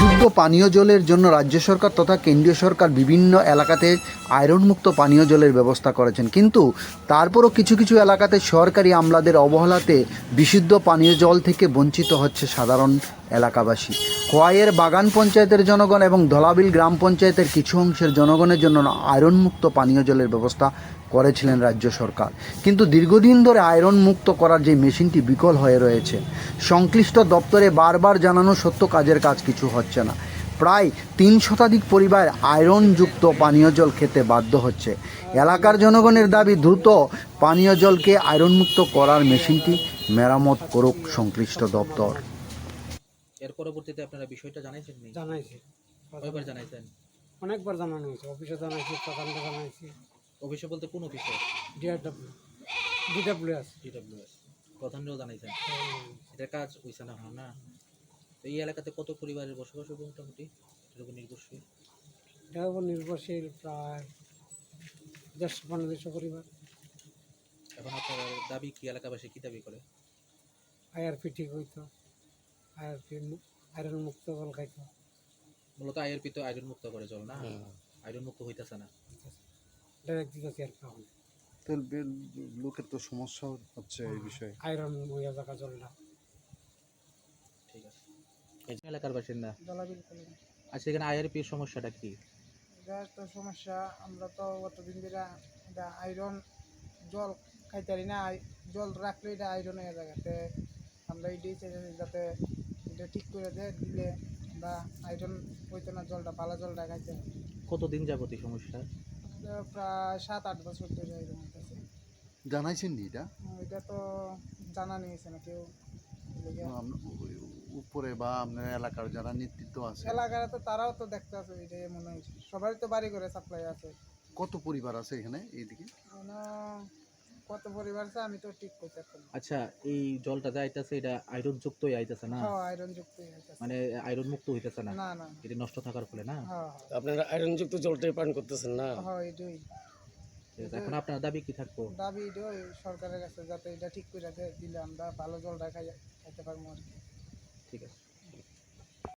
two বিশুদ্ধ পানীয় জলের জন্য রাজ্য সরকার তথা কেন্দ্রীয় সরকার বিভিন্ন এলাকাতে আয়রনমুক্ত পানীয় জলের ব্যবস্থা করেছেন। কিন্তু তারপরও কিছু কিছু এলাকাতে সরকারি আমলাদের অবহেলাতে বিশুদ্ধ পানীয় জল থেকে বঞ্চিত হচ্ছে সাধারণ এলাকাবাসী। খোয়াইয়ের বাগান পঞ্চায়েতের জনগণ এবং ধলাবিল গ্রাম পঞ্চায়েতের কিছু অংশের জনগণের জন্য আয়রনমুক্ত পানীয় জলের ব্যবস্থা করেছিলেন রাজ্য সরকার। কিন্তু দীর্ঘদিন ধরে আয়রন মুক্ত করার যে মেশিনটি বিকল হয়ে রয়েছে, সংশ্লিষ্ট দপ্তরে বারবার জানানো সত্য কাজের কাজ কিছু হচ্ছে না। প্রায় তিন শতাধিক পরিবার আয়রনযুক্ত পানীয় জল খেতে বাধ্য হচ্ছে। এলাকার জনগণের দাবি দ্রুত পানীয় জলকে আয়রনমুক্ত করার মেশিনটি মেরামত করুক সংশ্লিষ্ট দপ্তর। এর পরবর্তীতে আপনারা বিষয়টা জানাইছেন নি জানাইছি। কয়বার জানাইছেন? অনেকবার জানানো হয়েছে অফিসে জানাইছি প্রধানকে জানাইছি। অফিসে বলতে কোন অফিসে? ডিআরডব্লিউ ডিডব্লিউ এস ডিডব্লিউএস প্রধানরাও জানাইছেন? এটার কাজ হইছে না না? তো এই এলাকাতে কত পরিবারের বসবাস হবে মোটামুটি? এর উপর নির্ভরশীল। এটার উপর নির্ভরশীল প্রায় দেড়শো পনেরোশো পরিবার। এখন আপনার দাবি কি এলাকাবাসী কি দাবি করে? আইআরপি ঠিক হইতো। আইআরপি আয়রন মুক্ত জল খাইতো। মূলত আইআরপি তো আয়রন মুক্ত করে জল না? আয়রন মুক্ত হইতাছে না। ডাইরেক্ট দিতেছি আর পাওয়া লোকের তো সমস্যা হচ্ছে এই বিষয়ে। আয়রন হইয়া থাকা জল এই এলাকার বাসিন্দা। আচ্ছা এখানে আইআরপির সমস্যাটা কি? এটা তো সমস্যা আমরা তো গতদিন ধরে এটা আয়রন জল খাইতে পারি না জল রাখলে এটা আয়রন হয়ে যাবে আমরা এটাই চাইছি যাতে এটা ঠিক করে দেয় দিলে আমরা আয়রন হইতো না জলটা ভালো জলটা খাইতে। কতদিন যাবত এই সমস্যা? এটা প্রায় সাত আট বছর ধরে আয়রন হইতেছে। জানাইছেন নি এটা? এটা তো জানা নিয়েছে না কেউ উপরে বা আপনার এলাকার যারা নেতৃত্ব আছে। এলাকার তো তারাও তো দেখতে আছে এটাই মনে হয়েছে সবারই তো বাড়ি করে সাপ্লাই আছে। কত পরিবার আছে এখানে এইদিকে? কত পরিবার আছে আমি তো ঠিক করতে আচ্ছা এই জলটা যাইতেছে এটা আয়রন যুক্তই আইতেছে না? হ্যাঁ আয়রন যুক্ত হইতেছে মানে আয়রন মুক্ত হইতেছে না? না না। এটা নষ্ট থাকার ফলে না? হ্যাঁ আপনারা আয়রনযুক্ত জলটাই পান করতেছেন না? হ্যাঁ এটাই ঠিক আছে, এখন আপনার দাবি কি থাকব? দাবি এটাই সরকারের কাছে যাতে এটা ঠিক করে দিলে আমরা ভালো জল খাই খাইতে পারব আর কি। ঠিক আছে।